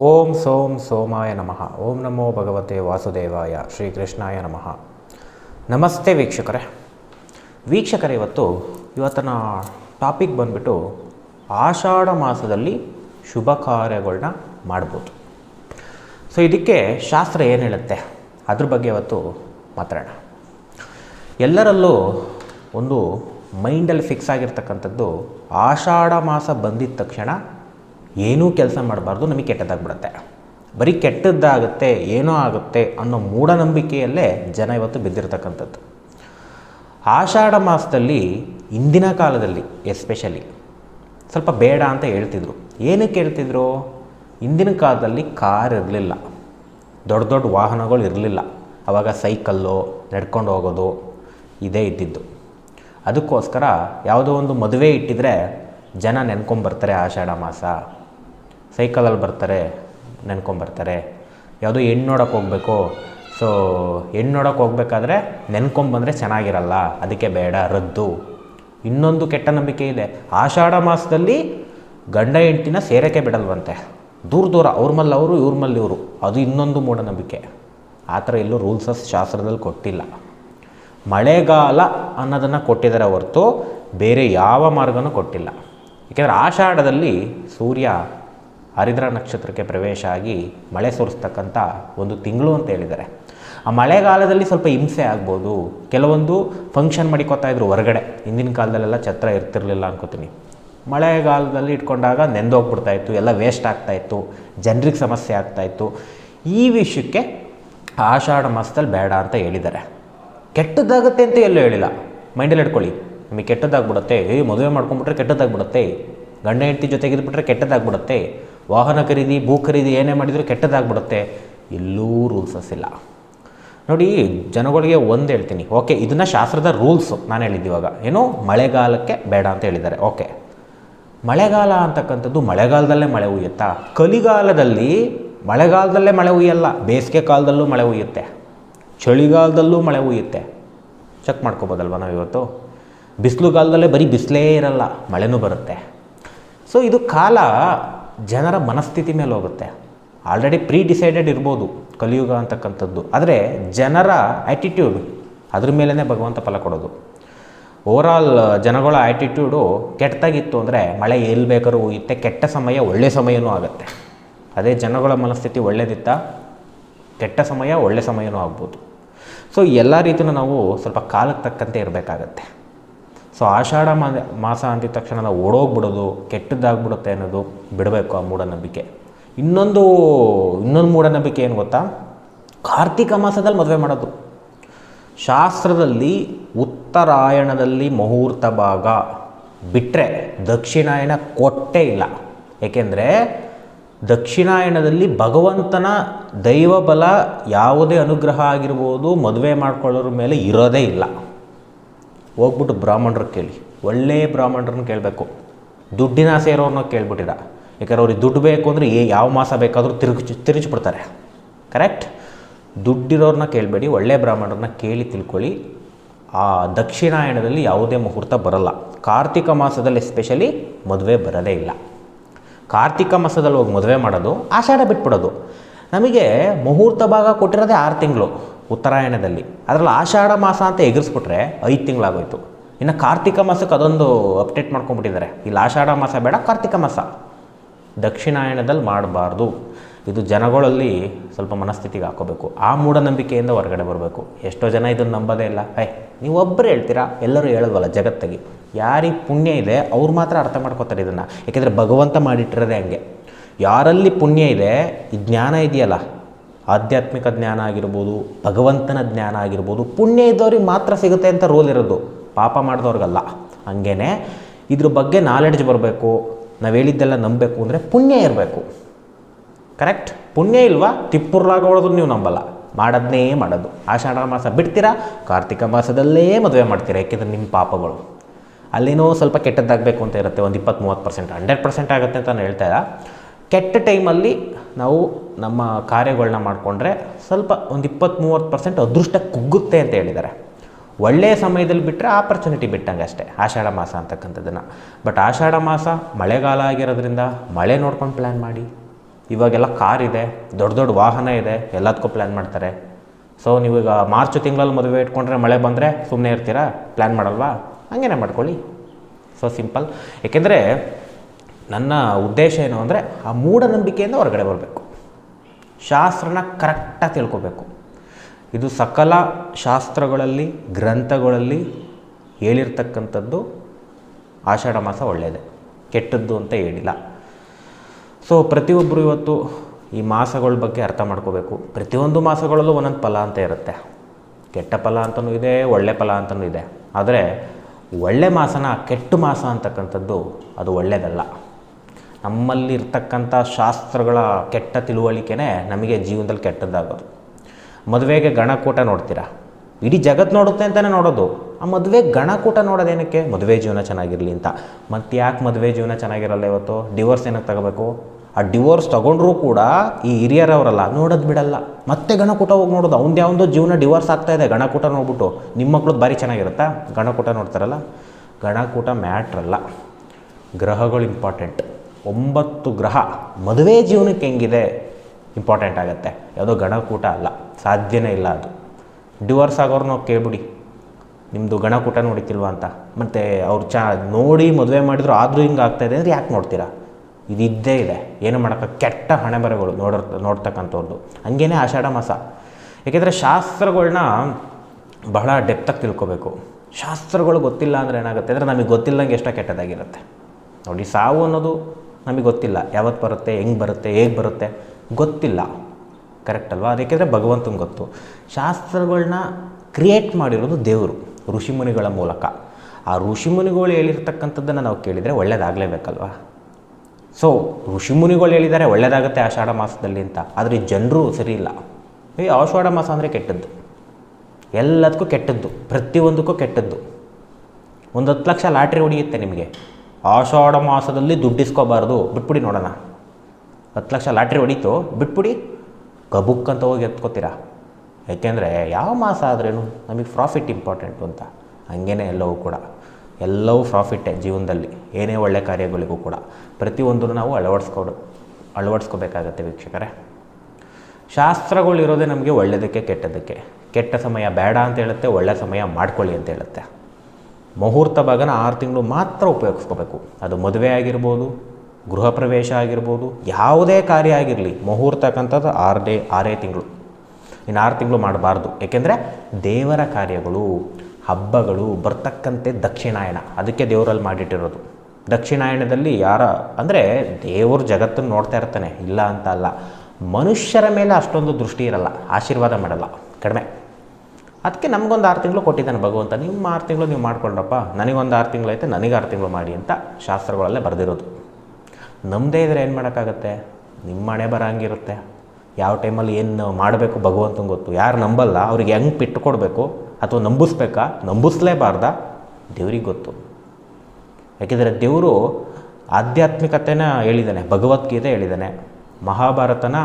ಓಂ ಸೋಂ ಸೋಮಾಯ ನಮಃ. ಓಂ ನಮೋ ಭಗವತೆ ವಾಸುದೇವಾಯ ಶ್ರೀಕೃಷ್ಣಾಯ ನಮಃ. ನಮಸ್ತೆ ವೀಕ್ಷಕರೇ. ವೀಕ್ಷಕರೇ, ಇವತ್ತು ಇವತ್ತಿನ ಟಾಪಿಕ್ ಬಂದ್ಬಿಟ್ಟು ಆಷಾಢ ಮಾಸದಲ್ಲಿ ಶುಭ ಕಾರ್ಯಗಳನ್ನ ಮಾಡ್ಬೋದು. ಸೊ ಇದಕ್ಕೆ ಶಾಸ್ತ್ರ ಏನು ಹೇಳುತ್ತೆ? ಅದ್ರ ಬಗ್ಗೆ ಇವತ್ತು ಮಾತಾಡೋಣ. ಎಲ್ಲರಲ್ಲೂ ಒಂದು ಮೈಂಡಲ್ಲಿ ಫಿಕ್ಸ್ ಆಗಿರ್ತಕ್ಕಂಥದ್ದು ಆಷಾಢ ಮಾಸ ಬಂದಿದ ತಕ್ಷಣ ಏನೂ ಕೆಲಸ ಮಾಡಬಾರ್ದು, ನಮಗೆ ಕೆಟ್ಟದಾಗ್ಬಿಡುತ್ತೆ ಬರೀ ಕೆಟ್ಟದ್ದಾಗುತ್ತೆ, ಏನೋ ಆಗುತ್ತೆ ಅನ್ನೋ ಮೂಢನಂಬಿಕೆಯಲ್ಲೇ ಜನ ಇವತ್ತು ಬಿದ್ದಿರ್ತಕ್ಕಂಥದ್ದು. ಆಷಾಢ ಮಾಸದಲ್ಲಿ, ಇಂದಿನ ಕಾಲದಲ್ಲಿ ಎಸ್ಪೆಷಲಿ ಸ್ವಲ್ಪ ಬೇಡ ಅಂತ ಹೇಳ್ತಿದ್ರು. ಏನಕ್ಕೆ ಹೇಳ್ತಿದ್ರು? ಇಂದಿನ ಕಾಲದಲ್ಲಿ ಕಾರ್ ಇರಲಿಲ್ಲ. ದೊಡ್ಡ ದೊಡ್ಡ ವಾಹನಗಳು ಇರಲಿಲ್ಲ. ಆವಾಗ ಸೈಕಲ್ಲು, ನಡ್ಕೊಂಡು ಹೋಗೋದು, ಇದೇ ಇದ್ದಿದ್ದು. ಅದಕ್ಕೋಸ್ಕರ ಯಾವುದೋ ಒಂದು ಮದುವೆ ಇಟ್ಟಿದ್ರೆ ಜನ ನೆನ್ಕೊಂಬರ್ತಾರೆ ಆಷಾಢ ಮಾಸ. ಸೈಕಲಲ್ಲಿ ಬರ್ತಾರೆ, ನೆನ್ಕೊಂಬರ್ತಾರೆ. ಯಾವುದೋ ಹೆಣ್ಣು ನೋಡೋಕೆ ಹೋಗಬೇಕು. ಸೊ ಹೆಣ್ಣು ನೋಡೋಕೆ ಹೋಗ್ಬೇಕಾದ್ರೆ ನೆನ್ಕೊಂಬಂದರೆ ಚೆನ್ನಾಗಿರಲ್ಲ, ಅದಕ್ಕೆ ಬೇಡ, ರದ್ದು. ಇನ್ನೊಂದು ಕೆಟ್ಟ ನಂಬಿಕೆ ಇದೆ. ಆಷಾಢ ಮಾಸದಲ್ಲಿ ಗಂಡ ಹೆಂಡ್ತಿನ ಸೇರೋಕ್ಕೆ ಬಿಡಲ್ವಂತೆ. ದೂರ ದೂರ, ಅವ್ರ ಮಲ್ಲಿ ಅವರು, ಇವ್ರ ಮಲ್ಲಿ ಇವರು. ಅದು ಇನ್ನೊಂದು ಮೂಢನಂಬಿಕೆ ಆ ಥರ ಎಲ್ಲೂ ರೂಲ್ಸಸ್ ಶಾಸ್ತ್ರದಲ್ಲಿ ಕೊಟ್ಟಿಲ್ಲ. ಮಳೆಗಾಲ ಅನ್ನೋದನ್ನು ಕೊಟ್ಟಿದ್ದಾರೆ ಹೊರತು ಬೇರೆ ಯಾವ ಮಾರ್ಗನೂ ಕೊಟ್ಟಿಲ್ಲ. ಏಕೆಂದರೆ ಆಷಾಢದಲ್ಲಿ ಸೂರ್ಯ ಹರಿದ್ರ ನಕ್ಷತ್ರಕ್ಕೆ ಪ್ರವೇಶ ಆಗಿ ಮಳೆ ಸುರಿಸ್ತಕ್ಕಂಥ ಒಂದು ತಿಂಗಳು ಅಂತ ಹೇಳಿದ್ದಾರೆ. ಆ ಮಳೆಗಾಲದಲ್ಲಿ ಸ್ವಲ್ಪ ಹಿಂಸೆ ಆಗ್ಬೋದು. ಕೆಲವೊಂದು ಫಂಕ್ಷನ್ ಮಾಡಿಕೊತಾ ಇದ್ರು ಹೊರಗಡೆ. ಹಿಂದಿನ ಕಾಲದಲ್ಲೆಲ್ಲ ಛತ್ರ ಇರ್ತಿರ್ಲಿಲ್ಲ ಅನ್ಕೋತೀನಿ. ಮಳೆಗಾಲದಲ್ಲಿ ಇಟ್ಕೊಂಡಾಗ ನೆಂದೋಗ್ಬಿಡ್ತಾಯಿತ್ತು ಎಲ್ಲ ವೇಸ್ಟ್ ಆಗ್ತಾಯಿತ್ತು ಜನರಿಗೆ ಸಮಸ್ಯೆ ಆಗ್ತಾಯಿತ್ತು ಈ ವಿಷಯಕ್ಕೆ ಆಷಾಢ ಮಾಸದಲ್ಲಿ ಬೇಡ ಅಂತ ಹೇಳಿದ್ದಾರೆ. ಕೆಟ್ಟದ್ದಾಗುತ್ತೆ ಅಂತ ಎಲ್ಲೂ ಹೇಳಿಲ್ಲ. ಮೈಂಡಲ್ಲಿ ಇಟ್ಕೊಳ್ಳಿ. ನಿಮಗೆ ಕೆಟ್ಟದ್ದಾಗ್ಬಿಡುತ್ತೆ. ಏ, ಮದುವೆ ಮಾಡ್ಕೊಂಡ್ಬಿಟ್ರೆ ಕೆಟ್ಟದ್ದಾಗ್ಬಿಡುತ್ತೆ. ಗಂಡ ಹೆಂಡತಿ ಜೊತೆಗಿದ್ಬಿಟ್ರೆ ಕೆಟ್ಟದ್ದಾಗ್ಬಿಡುತ್ತೆ. ವಾಹನ ಖರೀದಿ, ಭೂ ಖರೀದಿ ಏನೇ ಮಾಡಿದರೂ ಕೆಟ್ಟದಾಗ್ಬಿಡುತ್ತೆ. ಎಲ್ಲೂ ರೂಲ್ಸಸ್ ಇಲ್ಲ. ನೋಡಿ, ಜನಗಳಿಗೆ ಒಂದು ಹೇಳ್ತೀನಿ. ಓಕೆ ಇದನ್ನು ಶಾಸ್ತ್ರದ ರೂಲ್ಸು ನಾನು ಹೇಳಿದ್ದು ಇವಾಗ ಏನು? ಮಳೆಗಾಲಕ್ಕೆ ಬೇಡ ಅಂತ ಹೇಳಿದ್ದಾರೆ. ಓಕೆ ಮಳೆಗಾಲ ಅಂತಕ್ಕಂಥದ್ದು ಮಳೆಗಾಲದಲ್ಲೇ ಮಳೆ ಉಯ್ಯುತ್ತಾ? ಕಲಿಗಾಲದಲ್ಲಿ ಮಳೆಗಾಲದಲ್ಲೇ ಮಳೆ ಉಯ್ಯಲ್ಲ. ಬೇಸಿಗೆ ಕಾಲದಲ್ಲೂ ಮಳೆ ಉಯ್ಯುತ್ತೆ. ಚಳಿಗಾಲದಲ್ಲೂ ಮಳೆ ಉಯ್ಯುತ್ತೆ. ಚೆಕ್ ಮಾಡ್ಕೋಬೋದಲ್ವ ನಾವು ಇವತ್ತು ಬಿಸಿಲುಗಾಲದಲ್ಲೇ ಬರೀ ಬಿಸಿಲೇ ಇರಲ್ಲ. ಮಳೆನೂ ಬರುತ್ತೆ. ಸೊ ಇದು ಕಾಲ ಜನರ ಮನಸ್ಥಿತಿ ಮೇಲೆ ಹೋಗುತ್ತೆ. ಆಲ್ರೆಡಿ ಪ್ರೀ ಡಿಸೈಡೆಡ್ ಇರ್ಬೋದು ಕಲಿಯುಗ ಅಂತಕ್ಕಂಥದ್ದು. ಆದರೆ ಜನರ ಆ್ಯಟಿಟ್ಯೂಡ್ ಅದ್ರ ಮೇಲೇ ಭಗವಂತ ಫಲ ಕೊಡೋದು. ಓವರಾಲ್ ಜನಗಳ ಆ್ಯಟಿಟ್ಯೂಡು ಕೆಟ್ಟದಾಗಿತ್ತು ಅಂದರೆ ಮಳೆ ಎಲ್ಲಿ ಬೇಕಾದ್ರೂ ಹೋಗುತ್ತೆ ಕೆಟ್ಟ ಸಮಯ ಒಳ್ಳೆಯ ಸಮಯನೂ ಆಗುತ್ತೆ. ಅದೇ ಜನಗಳ ಮನಸ್ಥಿತಿ ಒಳ್ಳೇದಿತ್ತ, ಕೆಟ್ಟ ಸಮಯ ಒಳ್ಳೆ ಸಮಯನೂ ಆಗ್ಬೋದು. ಸೊ ಎಲ್ಲ ರೀತಿಯೂ ನಾವು ಸ್ವಲ್ಪ ಕಾಲಕ್ಕೆ ತಕ್ಕಂತೆ ಇರಬೇಕಾಗತ್ತೆ. ಸೊ ಆಷಾಢ ಮಾಸ ಅಂದಿದ ತಕ್ಷಣ ನಾವು ಓಡೋಗ್ಬಿಡೋದು, ಕೆಟ್ಟದ್ದಾಗ್ಬಿಡುತ್ತೆ ಅನ್ನೋದು ಬಿಡಬೇಕು ಆ ಮೂಢನಂಬಿಕೆ. ಇನ್ನೊಂದು ಇನ್ನೊಂದು ಮೂಢನಂಬಿಕೆ ಏನು ಗೊತ್ತಾ? ಕಾರ್ತಿಕ ಮಾಸದಲ್ಲಿ ಮದುವೆ ಮಾಡೋದು. ಶಾಸ್ತ್ರದಲ್ಲಿ ಉತ್ತರಾಯಣದಲ್ಲಿ ಮುಹೂರ್ತ ಭಾಗ ಬಿಟ್ಟರೆ ದಕ್ಷಿಣಾಯಣ ಕೊಟ್ಟೇ ಇಲ್ಲ. ಏಕೆಂದರೆ ದಕ್ಷಿಣಾಯಣದಲ್ಲಿ ಭಗವಂತನ ದೈವಬಲ ಯಾವುದೇ ಅನುಗ್ರಹ ಆಗಿರ್ಬೋದು, ಮದುವೆ ಮಾಡ್ಕೊಳ್ಳೋರ ಮೇಲೆ ಇರೋದೇ ಇಲ್ಲ. ಹೋಗ್ಬಿಟ್ಟು ಬ್ರಾಹ್ಮಣರು ಕೇಳಿ. ಒಳ್ಳೆಯ ಬ್ರಾಹ್ಮಣರನ್ನ ಕೇಳಬೇಕು. ದುಡ್ಡಿನ ಆಸೆ ಇರೋರನ್ನ ಕೇಳ್ಬಿಟ್ಟಿರ ಯಾಕಂದ್ರೆ ಅವ್ರಿಗೆ ದುಡ್ಡು ಬೇಕು ಅಂದರೆ ಏ ಯಾವ ಮಾಸ ಬೇಕಾದರೂ ತಿರುಗಿ ತಿರುಚಿಬಿಡ್ತಾರೆ ಕರೆಕ್ಟ್ ದುಡ್ಡಿರೋರನ್ನ ಕೇಳಬೇಡಿ ಒಳ್ಳೆಯ ಬ್ರಾಹ್ಮಣರನ್ನ ಕೇಳಿ ತಿಳ್ಕೊಳ್ಳಿ. ಆ ದಕ್ಷಿಣಾಯಣದಲ್ಲಿ ಯಾವುದೇ ಮುಹೂರ್ತ ಬರಲ್ಲ. ಕಾರ್ತಿಕ ಮಾಸದಲ್ಲಿ ಎಸ್ಪೆಷಲಿ ಮದುವೆ ಬರೋದೇ ಇಲ್ಲ. ಕಾರ್ತಿಕ ಮಾಸದಲ್ಲಿ ಹೋಗಿ ಮದುವೆ ಮಾಡೋದು ಆಷಾಢ ಬಿಟ್ಬಿಡೋದು. ನಮಗೆ ಮುಹೂರ್ತ ಭಾಗ ಕೊಟ್ಟಿರೋದೇ ಆರು ತಿಂಗಳು. ಉತ್ತರಾಯಣದಲ್ಲಿ. ಅದರಲ್ಲಿ ಆಷಾಢ ಮಾಸ ಅಂತ ಎಗರಿಸ್ಬಿಟ್ರೆ ಐದು ತಿಂಗಳಾಗೋಯ್ತು. ಇನ್ನು ಕಾರ್ತಿಕ ಮಾಸಕ್ಕೆ ಅದೊಂದು ಅಪ್ಡೇಟ್ ಮಾಡ್ಕೊಂಬಿಟ್ಟಿದ್ದಾರೆ ಇಲ್ಲಿ, ಆಷಾಢ ಮಾಸ ಬೇಡ, ಕಾರ್ತಿಕ ಮಾಸ. ದಕ್ಷಿಣಾಯಣದಲ್ಲಿ ಮಾಡಬಾರ್ದು. ಇದು ಜನಗಳಲ್ಲಿ ಸ್ವಲ್ಪ ಮನಸ್ಥಿತಿಗೆ ಹಾಕೋಬೇಕು. ಆ ಮೂಢನಂಬಿಕೆಯಿಂದ ಹೊರಗಡೆ ಬರಬೇಕು. ಎಷ್ಟೋ ಜನ ಇದನ್ನು ನಂಬೋದೇ ಇಲ್ಲ. ಹೈ ನೀವು ಒಬ್ಬರು ಹೇಳ್ತೀರಾ? ಎಲ್ಲರೂ ಹೇಳೋಲ್ವಲ್ಲ ಜಗತ್ತಿಗೆ. ಯಾರಿಗೆ ಪುಣ್ಯ ಇದೆ, ಅವ್ರು ಮಾತ್ರ ಅರ್ಥ ಮಾಡ್ಕೋತಾರೆ ಇದನ್ನು. ಯಾಕೆಂದರೆ ಭಗವಂತ ಮಾಡಿಟ್ಟಿರೋದೇ ಹಂಗೆ. ಯಾರಲ್ಲಿ ಪುಣ್ಯ ಇದೆ, ಈ ಜ್ಞಾನ ಇದೆಯಲ್ಲ ಆಧ್ಯಾತ್ಮಿಕ ಜ್ಞಾನ ಆಗಿರ್ಬೋದು, ಭಗವಂತನ ಜ್ಞಾನ ಆಗಿರ್ಬೋದು, ಪುಣ್ಯ ಇದ್ದವ್ರಿಗೆ ಮಾತ್ರ ಸಿಗುತ್ತೆ ಅಂತ ರೂಲ್ ಇರೋದು. ಪಾಪ ಮಾಡಿದವ್ರಿಗಲ್ಲ. ಹಂಗೇ ಇದ್ರ ಬಗ್ಗೆ ನಾಲೆಡ್ಜ್ ಬರಬೇಕು, ನಾವು ಹೇಳಿದ್ದೆಲ್ಲ ನಂಬಬೇಕು ಅಂದರೆ ಪುಣ್ಯ ಇರಬೇಕು. ಕರೆಕ್ಟ್ ಪುಣ್ಯ ಇಲ್ವಾ? ತಿಪ್ಪುರ್ಲಾಗೋದು ನೀವು ನಂಬಲ್ಲ. ಮಾಡೋದನ್ನೇ ಮಾಡೋದು. ಆಷಾಢ ಮಾಸ ಬಿಡ್ತೀರಾ? ಕಾರ್ತಿಕ ಮಾಸದಲ್ಲೇ ಮದುವೆ ಮಾಡ್ತೀರಾ? ಯಾಕೆಂದರೆ ನಿಮ್ಮ ಪಾಪಗಳು. ಅಲ್ಲೇನೋ ಸ್ವಲ್ಪ ಕೆಟ್ಟದ್ದಾಗಬೇಕು ಅಂತ ಇರುತ್ತೆ. ಒಂದು ಇಪ್ಪತ್ತು ಮೂವತ್ತು ಪರ್ಸೆಂಟ್ ಹಂಡ್ರೆಡ್ ಪರ್ಸೆಂಟ್ ಆಗುತ್ತೆ ಅಂತ ನಾನು ಹೇಳ್ತಾ ಇಲ್ಲ ಕೆಟ್ಟ ಟೈಮಲ್ಲಿ ನಾವು ನಮ್ಮ ಕಾರ್ಯಗಳನ್ನ ಮಾಡಿಕೊಂಡ್ರೆ ಸ್ವಲ್ಪ ಒಂದು ಇಪ್ಪತ್ತು ಮೂವತ್ತು ಪರ್ಸೆಂಟ್ ಅದೃಷ್ಟ ಕುಗ್ಗುತ್ತೆ ಅಂತ ಹೇಳಿದ್ದಾರೆ. ಒಳ್ಳೆಯ ಸಮಯದಲ್ಲಿ ಬಿಟ್ಟರೆ ಆಪರ್ಚುನಿಟಿ ಬಿಟ್ಟಂಗೆ ಅಷ್ಟೇ, ಆಷಾಢ ಮಾಸ ಅಂತಕ್ಕಂಥದ್ದನ್ನು. ಬಟ್ ಆಷಾಢ ಮಾಸ ಮಳೆಗಾಲ ಆಗಿರೋದ್ರಿಂದ ಮಳೆ ನೋಡ್ಕೊಂಡು ಪ್ಲ್ಯಾನ್ ಮಾಡಿ. ಇವಾಗೆಲ್ಲ ಕಾರ್ ಇದೆ, ದೊಡ್ಡ ದೊಡ್ಡ ವಾಹನ ಇದೆ ಎಲ್ಲದಕ್ಕೂ ಪ್ಲ್ಯಾನ್ ಮಾಡ್ತಾರೆ. ಸೊ ನೀವೀಗ ಮಾರ್ಚ್ ತಿಂಗಳಲ್ಲಿ ಮದುವೆ ಇಟ್ಕೊಂಡ್ರೆ ಮಳೆ ಬಂದರೆ ಸುಮ್ಮನೆ ಇರ್ತೀರಾ? ಪ್ಲ್ಯಾನ್ ಮಾಡಲ್ವಾ? ಹಂಗೇನೆ ಮಾಡ್ಕೊಳ್ಳಿ. ಸೊ ಸಿಂಪಲ್ ಏಕೆಂದರೆ ನನ್ನ ಉದ್ದೇಶ ಏನು ಅಂದರೆ ಆ ಮೂಢನಂಬಿಕೆಯಿಂದ ಹೊರಗಡೆ ಬರಬೇಕು. ಶಾಸ್ತ್ರನ ಕರೆಕ್ಟಾಗಿ ತಿಳ್ಕೊಬೇಕು. ಇದು ಸಕಲ ಶಾಸ್ತ್ರಗಳಲ್ಲಿ, ಗ್ರಂಥಗಳಲ್ಲಿ ಹೇಳಿರ್ತಕ್ಕಂಥದ್ದು ಆಷಾಢ ಮಾಸ ಒಳ್ಳೆಯದೇ ಕೆಟ್ಟದ್ದು ಅಂತ ಹೇಳಿಲ್ಲ ಸೊ ಪ್ರತಿಯೊಬ್ಬರು ಇವತ್ತು ಈ ಮಾಸಗಳ ಬಗ್ಗೆ ಅರ್ಥ ಮಾಡ್ಕೋಬೇಕು. ಪ್ರತಿಯೊಂದು ಮಾಸಗಳಲ್ಲೂ ಒಂದೊಂದು ಫಲ ಅಂತ ಇರುತ್ತೆ. ಕೆಟ್ಟ ಫಲ ಅಂತಲೂ ಇದೆ, ಒಳ್ಳೆ ಫಲ ಅಂತಲೂ ಇದೆ. ಆದರೆ ಒಳ್ಳೆ ಮಾಸನ ಕೆಟ್ಟ ಮಾಸ ಅಂತಕ್ಕಂಥದ್ದು ಅದು ಒಳ್ಳೆಯದಲ್ಲ ನಮ್ಮಲ್ಲಿ ಇರ್ತಕ್ಕಂಥ ಶಾಸ್ತ್ರಗಳ ಕೆಟ್ಟ ತಿಳುವಳಿಕೆನೇ ನಮಗೆ ಜೀವನದಲ್ಲಿ ಕೆಟ್ಟದ್ದಾಗೋದು. ಮದುವೆಗೆ ಗಣಕೂಟ ನೋಡ್ತೀರಾ? ಇಡೀ ಜಗತ್ತು ನೋಡುತ್ತೆ ಅಂತಲೇ ನೋಡೋದು. ಆ ಮದುವೆ ಗಣಕೂಟ ನೋಡೋದೇನಕ್ಕೆ ಮದುವೆ ಜೀವನ ಚೆನ್ನಾಗಿರಲಿ ಅಂತ. ಮತ್ತೆ ಯಾಕೆ ಮದುವೆ ಜೀವನ ಚೆನ್ನಾಗಿರಲ್ಲ ಇವತ್ತು? ಡಿವೋರ್ಸ್ ಏನಕ್ಕೆ ತಗೋಬೇಕು? ಆ ಡಿವೋರ್ಸ್ ತೊಗೊಂಡ್ರೂ ಕೂಡ ಈ ಹಿರಿಯರವರಲ್ಲ, ನೋಡೋದು ಬಿಡಲ್ಲ. ಮತ್ತೆ ಗಣಕೂಟ ಹೋಗಿ ನೋಡೋದು. ಅವ್ನು ಯಾವುದೋ ಜೀವನ ಡಿವೋರ್ಸ್ ಆಗ್ತಾ ಇದೆ. ಗಣಕೂಟ ನೋಡ್ಬಿಟ್ಟು ನಿಮ್ಮ ಮಕ್ಳದ್ದು ಭಾರಿ ಚೆನ್ನಾಗಿರುತ್ತಾ? ಗಣಕೂಟ ನೋಡ್ತಾರಲ್ಲ? ಗಣಕೂಟ ಮ್ಯಾಟ್ರಲ್ಲ. ಗ್ರಹಗಳು ಇಂಪಾರ್ಟೆಂಟ್ ಒಂಬತ್ತು ಗ್ರಹ ಮದುವೆ ಜೀವನಕ್ಕೆ ಹೆಂಗಿದೆ? ಇಂಪಾರ್ಟೆಂಟ್ ಆಗುತ್ತೆ. ಯಾವುದೋ ಗಣಕೂಟ ಅಲ್ಲ. ಸಾಧ್ಯನೇ ಇಲ್ಲ ಅದು. ಡಿವೋರ್ಸ್ ಆಗೋರ್ನ ಕೇಳ್ಬಿಡಿ. ನಿಮ್ಮದು ಗಣಕೂಟ ನೋಡಿತಿಲ್ವಾ ಅಂತ. ಮತ್ತು ಅವ್ರು ಚಾ ನೋಡಿ ಮದುವೆ ಮಾಡಿದ್ರು ಆದರೂ ಹಿಂಗೆ ಆಗ್ತಾಯಿದೆ ಅಂದರೆ ಯಾಕೆ ನೋಡ್ತೀರಾ? ಇದು ಇದ್ದೇ ಇದೆ. ಏನು ಮಾಡೋಕ್ಕೆ ಕೆಟ್ಟ ಹಣೆ ಬರಗಳು ನೋಡೋ ನೋಡ್ತಕ್ಕಂಥವ್ರದ್ದು ಹಂಗೇನೆ ಆಷಾಢ ಮಾಸ. ಏಕೆಂದರೆ ಶಾಸ್ತ್ರಗಳನ್ನ ಬಹಳ ಡೆಪ್ತಾಗಿ ತಿಳ್ಕೊಬೇಕು. ಶಾಸ್ತ್ರಗಳು ಗೊತ್ತಿಲ್ಲ ಅಂದರೆ ಏನಾಗುತ್ತೆ? ಅಂದರೆ ನಮಗೆ ಗೊತ್ತಿಲ್ಲದಂಗೆ ಎಷ್ಟೋ ಕೆಟ್ಟದಾಗಿರುತ್ತೆ. ನೋಡಿ ಸಾವು ಅನ್ನೋದು ನಮಗೆ ಗೊತ್ತಿಲ್ಲ. ಯಾವತ್ತು ಬರುತ್ತೆ, ಹೆಂಗೆ ಬರುತ್ತೆ, ಹೇಗೆ ಬರುತ್ತೆ? ಗೊತ್ತಿಲ್ಲ. ಕರೆಕ್ಟ್ ಅಲ್ವಾ? ಅದಕ್ಕೆಂದರೆ ಭಗವಂತನ ಗೊತ್ತು. ಶಾಸ್ತ್ರಗಳನ್ನ ಕ್ರಿಯೇಟ್ ಮಾಡಿರೋದು ದೇವರು, ಋಷಿಮುನಿಗಳ ಮೂಲಕ. ಆ ಋಷಿಮುನಿಗಳು ಹೇಳಿರ್ತಕ್ಕಂಥದ್ದನ್ನು ನಾವು ಕೇಳಿದರೆ ಒಳ್ಳೇದಾಗಲೇಬೇಕಲ್ವಾ? ಸೊ ಋಷಿಮುನಿಗಳು ಹೇಳಿದ್ದಾರೆ, ಒಳ್ಳೇದಾಗುತ್ತೆ ಆಷಾಢ ಮಾಸದಲ್ಲಿ ಅಂತ. ಆದರೆ ಜನರು ಸರಿ ಇಲ್ಲ ಏ ಆಷಾಢ ಮಾಸ ಅಂದರೆ ಕೆಟ್ಟದ್ದು. ಎಲ್ಲದಕ್ಕೂ ಕೆಟ್ಟದ್ದು. ಪ್ರತಿಯೊಂದಕ್ಕೂ ಕೆಟ್ಟದ್ದು. ಒಂದು ಹತ್ತು ಲಕ್ಷ ಲಾಟ್ರಿ ಹೊಡೆಯುತ್ತೆ ನಿಮಗೆ. ಆಷಾಢ ಮಾಸದಲ್ಲಿ ದುಡ್ಡಿಸ್ಕೋಬಾರ್ದು ಬಿಟ್ಬಿಡಿ ನೋಡೋಣ. ಹತ್ತು ಲಕ್ಷ ಲಾಟ್ರಿ ಹೊಡೀತು, ಬಿಟ್ಬಿಡಿ ಕಬುಕ್ ಅಂತ ಹೋಗಿ ಎತ್ಕೋತೀರಾ? ಯಾಕೆಂದರೆ ಯಾವ ಮಾಸ ಆದ್ರೇನು ನಮಗೆ ಪ್ರಾಫಿಟ್ ಇಂಪಾರ್ಟೆಂಟು ಅಂತ. ಹಂಗೇ ಎಲ್ಲವೂ ಕೂಡ. ಎಲ್ಲವೂ ಪ್ರಾಫಿಟ್ಟೇ ಜೀವನದಲ್ಲಿ. ಏನೇ ಒಳ್ಳೆ ಕಾರ್ಯಗಳಿಗೂ ಕೂಡ. ಪ್ರತಿಯೊಂದನ್ನು ನಾವು ಅಳವಡಿಸ್ಕೊಡು, ಅಳವಡಿಸ್ಕೋಬೇಕಾಗತ್ತೆ ವೀಕ್ಷಕರೇ. ಶಾಸ್ತ್ರಗಳು ಇರೋದೇ ನಮಗೆ ಒಳ್ಳೆಯದಕ್ಕೆ ಕೆಟ್ಟದಕ್ಕೆ ಕೆಟ್ಟ ಸಮಯ ಬೇಡ ಅಂತ ಹೇಳುತ್ತೆ, ಒಳ್ಳೆ ಸಮಯ ಮಾಡ್ಕೊಳ್ಳಿ ಅಂತ ಹೇಳುತ್ತೆ. ಮುಹೂರ್ತ ಭಾಗನ ಆರು ತಿಂಗಳು ಮಾತ್ರ ಉಪಯೋಗಿಸ್ಕೋಬೇಕು. ಅದು ಮದುವೆ ಆಗಿರ್ಬೋದು, ಗೃಹ ಪ್ರವೇಶ ಆಗಿರ್ಬೋದು, ಯಾವುದೇ ಕಾರ್ಯ ಆಗಿರಲಿ ಮುಹೂರ್ತಕ್ಕಂಥದ್ದು ಡೇ ಆರೇ ತಿಂಗಳು. ಇನ್ನು ಆರು ತಿಂಗಳು ಮಾಡಬಾರ್ದು. ಏಕೆಂದರೆ ದೇವರ ಕಾರ್ಯಗಳು, ಹಬ್ಬಗಳು ಬರ್ತಕ್ಕಂತೆ ದಕ್ಷಿಣಾಯಣ ಅದಕ್ಕೆ ದೇವರಲ್ಲಿ ಮಾಡಿಟ್ಟಿರೋದು. ದಕ್ಷಿಣಾಯಣದಲ್ಲಿ ಯಾರ, ಅಂದರೆ ದೇವರು ಜಗತ್ತನ್ನು ನೋಡ್ತಾ ಇರ್ತಾನೆ, ಇಲ್ಲ ಅಂತ ಅಲ್ಲ. ಮನುಷ್ಯರ ಮೇಲೆ ಅಷ್ಟೊಂದು ದೃಷ್ಟಿ ಇರಲ್ಲ, ಆಶೀರ್ವಾದ ಮಾಡಲ್ಲ. ಕಡಿಮೆ. ಅದಕ್ಕೆ ನಮಗೊಂದು ಆರು ತಿಂಗಳು ಕೊಟ್ಟಿದ್ದಾನೆ ಭಗವಂತ. ನಿಮ್ಮ ಆರು ತಿಂಗಳು ನೀವು ಮಾಡ್ಕೊಂಡ್ರಪ್ಪ, ನನಗೊಂದು ಆರು ಐತೆ, ನನಗೆ ಆರು ತಿಂಗಳು ಮಾಡಿ ಅಂತ ಶಾಸ್ತ್ರಗಳಲ್ಲೇ ಬರೆದಿರೋದು. ನಮ್ಮದೇ ಇದ್ರೆ ಏನು ಮಾಡೋಕ್ಕಾಗತ್ತೆ? ನಿಮ್ಮ ಮನೆ ಬರೋಂಗಿರುತ್ತೆ ಯಾವ ಟೈಮಲ್ಲಿ ಏನು ಮಾಡಬೇಕು ಭಗವಂತಂಗೆ ಗೊತ್ತು. ಯಾರು ನಂಬಲ್ಲ, ಅವ್ರಿಗೆ ಹೆಂಗೆ ಪಿಟ್ಟು ಕೊಡಬೇಕು ಅಥವಾ ನಂಬಿಸ್ಬೇಕಾ? ನಂಬಿಸ್ಲೇಬಾರ್ದ? ದೇವ್ರಿಗೆ ಗೊತ್ತು. ಯಾಕೆಂದರೆ ದೇವರು ಆಧ್ಯಾತ್ಮಿಕತೆನ ಹೇಳಿದ್ದಾನೆ, ಭಗವದ್ಗೀತೆ ಹೇಳಿದ್ದಾನೆ, ಮಹಾಭಾರತನ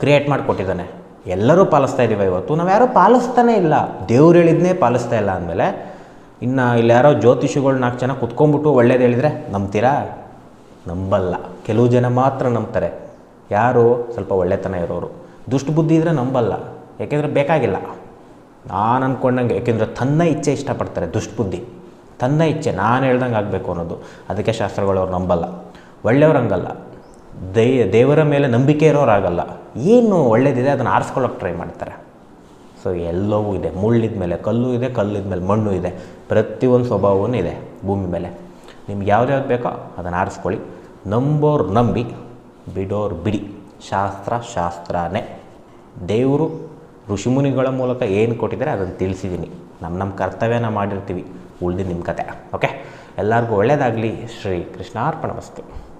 ಕ್ರಿಯೇಟ್ ಮಾಡಿಕೊಟ್ಟಿದ್ದಾನೆ. ಎಲ್ಲರೂ ಪಾಲಿಸ್ತಾ ಇದ್ದೀವಿ ಇವತ್ತು. ನಾವು ಯಾರೂ ಪಾಲಿಸ್ತಾನೇ ಇಲ್ಲ. ದೇವ್ರು ಹೇಳಿದ್ನೇ ಪಾಲಿಸ್ತಾ ಇಲ್ಲ ಅಂದಮೇಲೆ ಇನ್ನು ಇಲ್ಲಿ ಯಾರೋ ಜ್ಯೋತಿಷಿಗಳು ನಾಲ್ಕು ಜನ ಕುತ್ಕೊಂಡ್ಬಿಟ್ಟು ಒಳ್ಳೇದು ಹೇಳಿದರೆ ನಂಬ್ತೀರಾ? ನಂಬಲ್ಲ. ಕೆಲವು ಜನ ಮಾತ್ರ ನಂಬ್ತಾರೆ. ಯಾರು? ಸ್ವಲ್ಪ ಒಳ್ಳೆತನ ಇರೋರು. ದುಷ್ಟ ಬುದ್ಧಿ ಇದ್ದರೆ ನಂಬಲ್ಲ. ಯಾಕೆಂದರೆ ಬೇಕಾಗಿಲ್ಲ. ನಾನು ಅಂದ್ಕೊಂಡಂಗೆ ಯಾಕೆಂದರೆ ತನ್ನ ಇಚ್ಛೆ ಇಷ್ಟಪಡ್ತಾರೆ ದುಷ್ಟ ಬುದ್ಧಿ. ತನ್ನ ಇಚ್ಛೆ, ನಾನು ಹೇಳ್ದಂಗೆ ಆಗಬೇಕು ಅನ್ನೋದು. ಅದಕ್ಕೆ ಶಾಸ್ತ್ರಗಳು ಅವ್ರು ನಂಬಲ್ಲ ಒಳ್ಳೆಯವ್ರಂಗಲ್ಲ ದೈ, ದೇವರ ಮೇಲೆ ನಂಬಿಕೆ ಇರೋರಾಗಲ್ಲ. ಏನು ಒಳ್ಳೇದಿದೆ ಅದನ್ನು ಆರಿಸ್ಕೊಳ್ಳೋಕೆ ಟ್ರೈ ಮಾಡ್ತಾರೆ. ಸೊ ಎಲ್ಲವೂ ಇದೆ. ಮುಳ್ಳಿದ ಮೇಲೆ, ಕಲ್ಲು ಇದೆ, ಕಲ್ಲಿದ ಮೇಲೆ, ಮಣ್ಣು ಇದೆ. ಪ್ರತಿಯೊಂದು ಸ್ವಭಾವವೂ ಇದೆ ಭೂಮಿ ಮೇಲೆ. ನಿಮ್ಗೆ ಯಾವ್ದ್ಯಾವ್ದು ಬೇಕೋ ಅದನ್ನು ಆರಿಸ್ಕೊಳ್ಳಿ. ನಂಬೋರು ನಂಬಿ, ಬಿಡೋರು ಬಿಡಿ. ಶಾಸ್ತ್ರ ಶಾಸ್ತ್ರನೇ. ದೇವರು, ಋಷಿಮುನಿಗಳ ಮೂಲಕ ಏನು ಕೊಟ್ಟಿದ್ದಾರೆ ಅದನ್ನು ತಿಳಿಸಿದ್ದೀನಿ ನಮ್ಮ ನಮ್ಮ ಕರ್ತವ್ಯನ ಮಾಡಿರ್ತೀವಿ. ಉಳ್ದಿದ್ದು ನಿಮ್ಮ ಕತೆ. ಓಕೆ ಎಲ್ಲರಿಗೂ ಒಳ್ಳೆಯದಾಗಲಿ ಶ್ರೀ ಕೃಷ್ಣಾರ್ಪಣ ವಸ್ತು.